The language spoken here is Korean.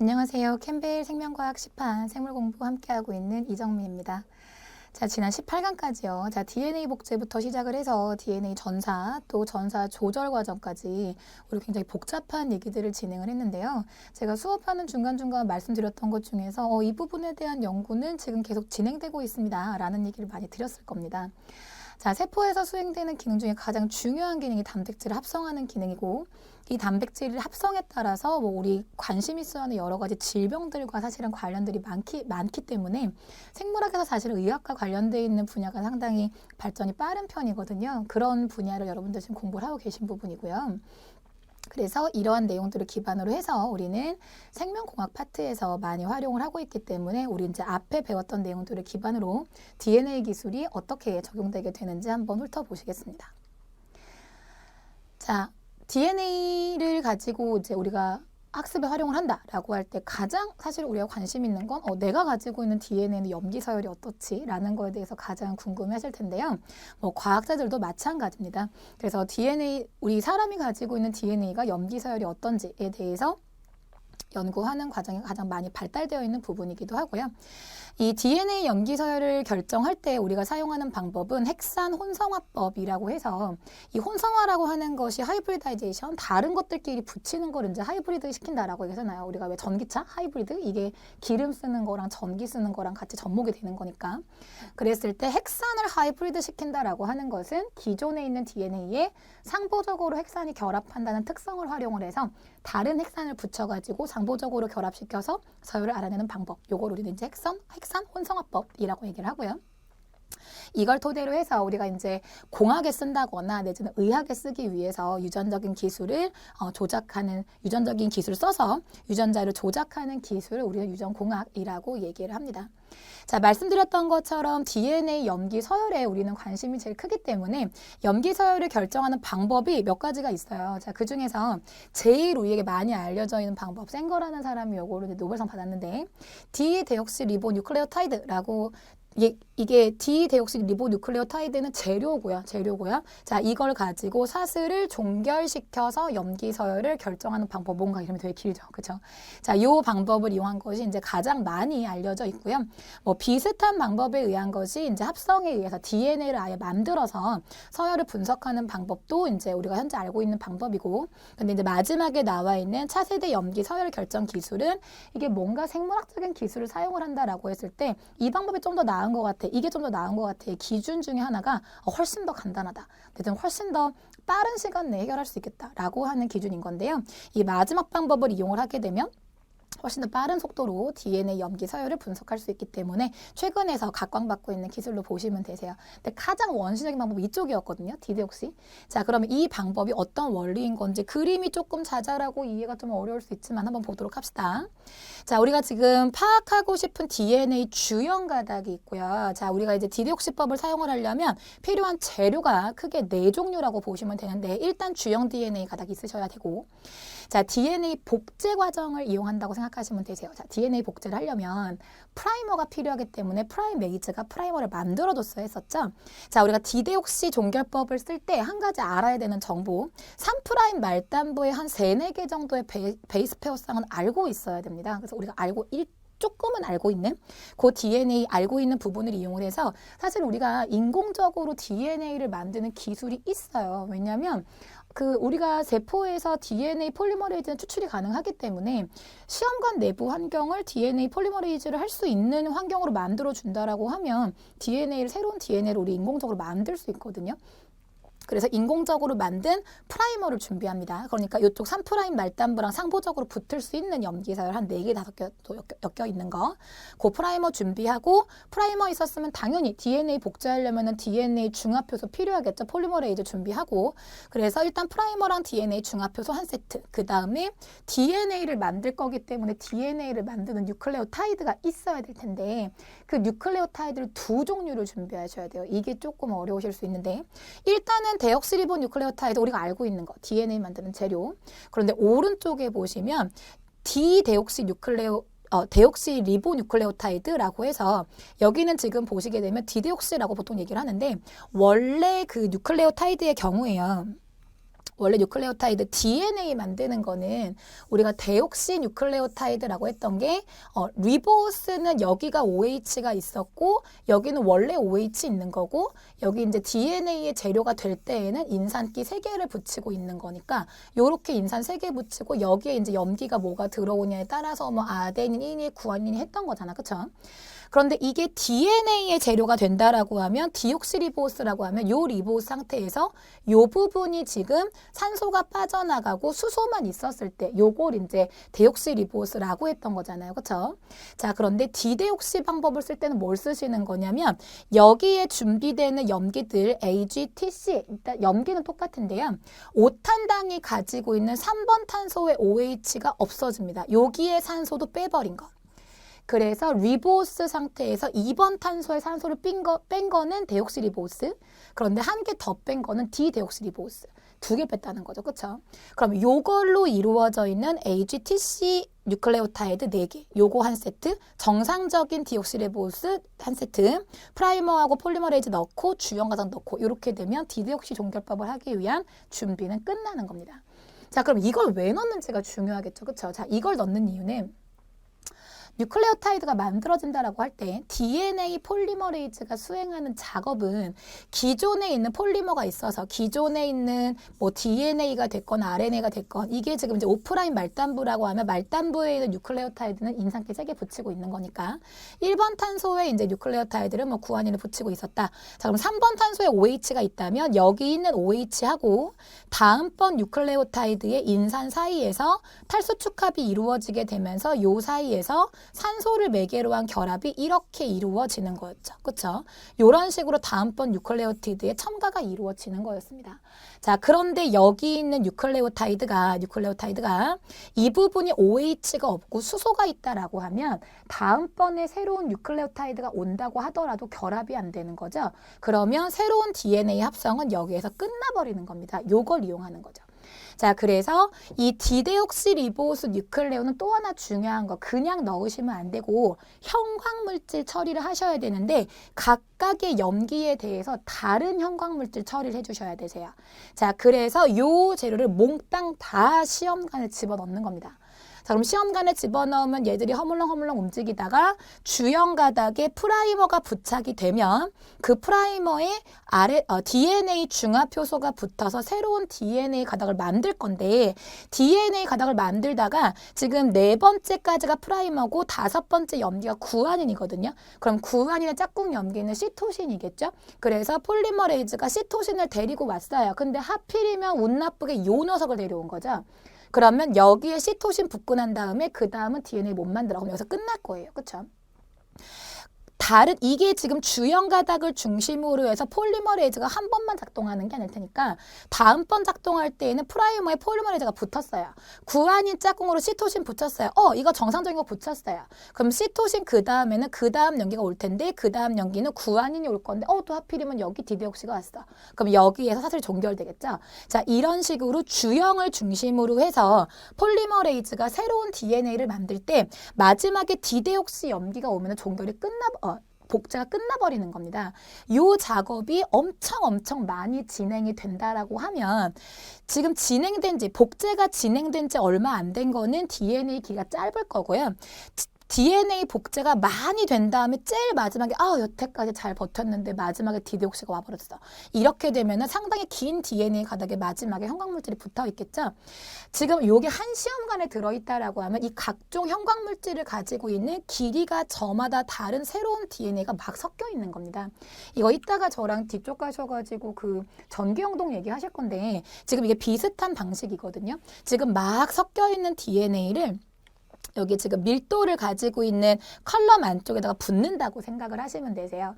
안녕하세요. 캠벨 생명과학 시판 생물 공부 함께하고 있는 이정미입니다. 자, 지난 18강까지요. 자, DNA 복제부터 시작을 해서 DNA 전사, 또 전사 조절 과정까지 우리 굉장히 복잡한 얘기들을 진행을 했는데요. 제가 수업하는 중간중간 말씀드렸던 것 중에서 어, 이 부분에 대한 연구는 지금 계속 진행되고 있습니다. 라는 얘기를 많이 드렸을 겁니다. 자, 세포에서 수행되는 기능 중에 가장 중요한 기능이 단백질을 합성하는 기능이고 이 단백질을 합성에 따라서 뭐 우리 관심 있어야 하는 여러 가지 질병들과 사실은 관련들이 많기 많기 때문에 생물학에서 사실은 의학과 관련돼 있는 분야가 상당히 발전이 빠른 편이거든요. 그런 분야를 여러분들 지금 공부를 하고 계신 부분이고요. 그래서 이러한 내용들을 기반으로 해서 우리는 생명공학 파트에서 많이 활용을 하고 있기 때문에 우리 이제 앞에 배웠던 내용들을 기반으로 DNA 기술이 어떻게 적용되게 되는지 한번 훑어보시겠습니다. 자, DNA를 가지고 이제 우리가 학습에 활용을 한다라고 할 때 가장 사실 우리가 관심 있는 건 어, 내가 가지고 있는 DNA는 염기 서열이 어떻지라는 거에 대해서 가장 궁금해하실 텐데요. 뭐 과학자들도 마찬가지입니다. 그래서 DNA 우리 사람이 가지고 있는 DNA가 염기 서열이 어떤지에 대해서 연구하는 과정이 가장 많이 발달되어 있는 부분이기도 하고요. 이 DNA 염기 서열을 결정할 때 우리가 사용하는 방법은 핵산 혼성화법이라고 해서 이 혼성화라고 하는 것이 하이브리다이제이션 다른 것들끼리 붙이는 걸 이제 하이브리드 시킨다라고 얘기하잖아요. 우리가 왜 전기차 하이브리드 이게 기름 쓰는 거랑 전기 쓰는 거랑 같이 접목이 되는 거니까 그랬을 때 핵산을 하이브리드 시킨다라고 하는 것은 기존에 있는 DNA에 상보적으로 핵산이 결합한다는 특성을 활용을 해서 다른 핵산을 붙여가지고 상보적으로 결합시켜서 서열을 알아내는 방법. 요걸 우리는 이제 핵선, 핵산 혼성화법이라고 얘기를 하고요. 이걸 토대로 해서 우리가 이제 공학에 쓴다거나 내지는 의학에 쓰기 위해서 유전적인 기술을 어, 조작하는 유전적인 기술을 써서 유전자를 조작하는 기술을 우리는 유전공학이라고 얘기를 합니다. 자, 말씀드렸던 것처럼 DNA 염기 서열에 우리는 관심이 제일 크기 때문에 염기 서열을 결정하는 방법이 몇 가지가 있어요. 자, 그 중에서 제일 우리에게 많이 알려져 있는 방법, 생거라는 사람이 요거를 노벨상 받았는데 D 데옥시 리보 뉴클레오타이드라고 이게, 이게 디데옥시 리보뉴클레오타이드는 재료고요. 재료고요. 자, 이걸 가지고 사슬을 종결시켜서 염기 서열을 결정하는 방법 뭔가 이름이 되게 길죠. 그렇죠? 자, 요 방법을 이용한 것이 이제 가장 많이 알려져 있고요. 뭐 비슷한 방법에 의한 것이 이제 합성에 의해서 DNA를 아예 만들어서 서열을 분석하는 방법도 이제 우리가 현재 알고 있는 방법이고 근데 이제 마지막에 나와 있는 차세대 염기 서열 결정 기술은 이게 뭔가 생물학적인 기술을 사용을 한다라고 했을 때 이 방법이 좀 더 나은 것 같아. 이게 좀 더 나은 것 같아. 기준 중에 하나가 어, 훨씬 더 간단하다. 내지는 훨씬 더 빠른 시간 내에 해결할 수 있겠다라고 하는 기준인 건데요. 이 마지막 방법을 이용을 하게 되면 훨씬 더 빠른 속도로 DNA 염기 서열을 분석할 수 있기 때문에 최근에서 각광받고 있는 기술로 보시면 되세요. 근데 가장 원시적인 방법이 이쪽이었거든요. 디데옥시. 자, 그러면 이 방법이 어떤 원리인 건지 그림이 조금 자잘하고 이해가 좀 어려울 수 있지만 한번 보도록 합시다. 자, 우리가 지금 파악하고 싶은 DNA 주형 가닥이 있고요. 자, 우리가 이제 디데옥시법을 사용을 하려면 필요한 재료가 크게 네 종류라고 보시면 되는데 일단 주형 DNA 가닥이 있으셔야 되고 자, DNA 복제 과정을 이용한다고 생각하시면 되세요. 자, DNA 복제를 하려면 프라이머가 필요하기 때문에 프라이메이즈가 프라이머를 만들어줬어야 했었죠. 자, 우리가 디데옥시 종결법을 쓸 때 한 가지 알아야 되는 정보. 3프라임 말단부의 한 3, 4개 정도의 베, 베이스 페어상은 알고 있어야 됩니다. 그래서 우리가 알고 일 조금은 알고 있는 그 DNA 알고 있는 부분을 이용을 해서 사실 우리가 인공적으로 DNA를 만드는 기술이 있어요. 왜냐하면 그 우리가 세포에서 DNA 폴리머레이즈는 추출이 가능하기 때문에 시험관 내부 환경을 DNA 폴리머레이즈를 할 수 있는 환경으로 만들어 준다라고 하면 DNA를 새로운 DNA를 우리 인공적으로 만들 수 있거든요. 그래서 인공적으로 만든 프라이머를 준비합니다. 그러니까 이쪽 3프라임 말단부랑 상보적으로 붙을 수 있는 염기서열 한 4개, 5개 엮여 있는 거. 그 프라이머 준비하고 프라이머 있었으면 당연히 DNA 복제하려면 DNA 중합효소 필요하겠죠. 폴리머레이즈 준비하고. 그래서 일단 프라이머랑 DNA 중합효소 한 세트. 그 다음에 DNA를 만들 거기 때문에 DNA를 만드는 뉴클레오타이드가 있어야 될 텐데 그 뉴클레오타이드를 두 종류를 준비하셔야 돼요. 이게 조금 어려우실 수 있는데 일단은 데옥시리보 뉴클레오타이드 우리가 알고 있는 거 DNA 만드는 재료. 그런데 오른쪽에 보시면 디데옥시 뉴클레오 어, 데옥시 리보 뉴클레오타이드라고 해서 여기는 지금 보시게 되면 디데옥시라고 보통 얘기를 하는데 원래 그 뉴클레오타이드의 경우에요. 원래 뉴클레오타이드 DNA 만드는 거는 우리가 데옥시 뉴클레오타이드라고 했던 게 어, 리보스는 여기가 OH가 있었고 여기는 원래 OH 있는 거고 여기 이제 DNA의 재료가 될 때에는 인산기 세 개를 붙이고 있는 거니까 요렇게 인산 세 개 붙이고 여기에 이제 염기가 뭐가 들어오냐에 따라서 뭐 아데닌, 인이, 구아닌이 했던 거잖아. 그쵸? 그런데 이게 DNA의 재료가 된다라고 하면 디옥시리보스라고 하면 요 리보스 상태에서 요 부분이 지금 산소가 빠져나가고 수소만 있었을 때 요걸 이제 데옥시 리보스라고 했던 거잖아요. 그렇죠? 자, 그런데 디데옥시 방법을 쓸 때는 뭘 쓰시는 거냐면 여기에 준비되는 염기들 AGTC 일단 염기는 똑같은데요. 5탄당이 가지고 있는 3번 탄소의 OH가 없어집니다. 여기에 산소도 빼버린 거. 그래서 리보스 상태에서 2번 탄소의 산소를 뺀, 거, 뺀 거는 데옥시리보스. 그런데 한 개 더 뺀 거는 디데옥시리보스. 두 개 뺐다는 거죠. 그쵸? 그럼 요걸로 이루어져 있는 AGTC 뉴클레오타이드 4개. 요거 한 세트. 정상적인 디옥시리보스 한 세트. 프라이머하고 폴리머레이즈 넣고 주연 가장 넣고 이렇게 되면 디데옥시 종결법을 하기 위한 준비는 끝나는 겁니다. 자, 그럼 이걸 왜 넣는지가 중요하겠죠. 그쵸? 자, 이걸 넣는 이유는 뉴클레오타이드가 만들어진다라고 할 때 DNA 폴리머레이즈가 수행하는 작업은 기존에 있는 폴리머가 있어서 기존에 있는 뭐 DNA가 됐건 RNA가 됐건 이게 지금 이제 오프라인 말단부라고 하면 말단부에 있는 뉴클레오타이드는 인상기 3개 붙이고 있는 거니까 1번 탄소에 이제 뉴클레오타이드를 뭐 구안인을 붙이고 있었다. 자, 그럼 3번 탄소에 OH가 있다면 여기 있는 OH하고 다음번 뉴클레오타이드의 인산 사이에서 탈수 축합이 이루어지게 되면서 요 사이에서 산소를 매개로 한 결합이 이렇게 이루어지는 거였죠. 그렇죠? 이런 식으로 다음번 뉴클레오티드의 첨가가 이루어지는 거였습니다. 자, 그런데 여기 있는 뉴클레오타이드가 뉴클레오타이드가 이 부분이 OH가 없고 수소가 있다라고 하면 다음번에 새로운 뉴클레오타이드가 온다고 하더라도 결합이 안 되는 거죠. 그러면 새로운 DNA 합성은 여기에서 끝나버리는 겁니다. 요걸 이용하는 거죠. 자, 그래서 이 디데옥시 리보스 뉴클레오는 또 하나 중요한 거 그냥 넣으시면 안 되고 형광물질 처리를 하셔야 되는데 각각의 염기에 대해서 다른 형광물질 처리를 해주셔야 되세요. 자, 그래서 요 재료를 몽땅 다 시험관에 집어넣는 겁니다. 자, 그럼 시험관에 집어넣으면 얘들이 허물렁허물렁 움직이다가 주연 가닥에 프라이머가 부착이 되면 그 프라이머에 아래 어, DNA 중합 효소가 붙어서 새로운 DNA 가닥을 만들 건데 DNA 가닥을 만들다가 지금 네 번째까지가 프라이머고 다섯 번째 염기가 구안인이거든요. 그럼 구안인의 짝꿍 염기는 시토신이겠죠. 그래서 폴리머레이즈가 시토신을 데리고 왔어요. 근데 하필이면 운 나쁘게 요 녀석을 데려온 거죠. 그러면 여기에 시토신 붙고 난 다음에 그 다음은 DNA 못 만들어. 그럼 여기서 끝날 거예요. 그쵸? 다른 이게 지금 주연 가닥을 중심으로 해서 폴리머레이즈가 한 번만 작동하는 게 아닐 테니까 다음번 작동할 때에는 프라이머에 폴리머레이즈가 붙었어요. 구안인 짝꿍으로 시토신 붙였어요. 어, 이거 정상적인 거 붙였어요. 그럼 시토신 그 다음에는 그 다음 연기가 올 텐데 그 다음 연기는 구안인이 올 건데 어, 또 하필이면 여기 디데옥시가 왔어. 그럼 여기에서 사슬이 종결되겠죠. 자, 이런 식으로 주형을 중심으로 해서 폴리머레이즈가 새로운 DNA를 만들 때 마지막에 디데옥시 염기가 오면 종결이 끝나 어, 복제가 끝나버리는 겁니다. 요 작업이 엄청 엄청 많이 진행이 된다라고 하면 지금 진행된 지 복제가 진행된 지 얼마 안 된 거는 DNA 기가 짧을 거고요. DNA 복제가 많이 된 다음에 제일 마지막에 아 여태까지 잘 버텼는데 마지막에 디데옥시가 와버렸어. 이렇게 되면은 상당히 긴 DNA 가닥에 마지막에 형광물질이 붙어 있겠죠. 지금 요게 한 시험관에 들어있다라고 하면 이 각종 형광물질을 가지고 있는 길이가 저마다 다른 새로운 DNA가 막 섞여 있는 겁니다. 이거 이따가 저랑 뒤쪽 가셔가지고 그 전기영동 얘기하실 건데 지금 이게 비슷한 방식이거든요. 지금 막 섞여 있는 DNA를 여기 지금 밀도를 가지고 있는 컬럼 안쪽에다가 붙는다고 생각을 하시면 되세요.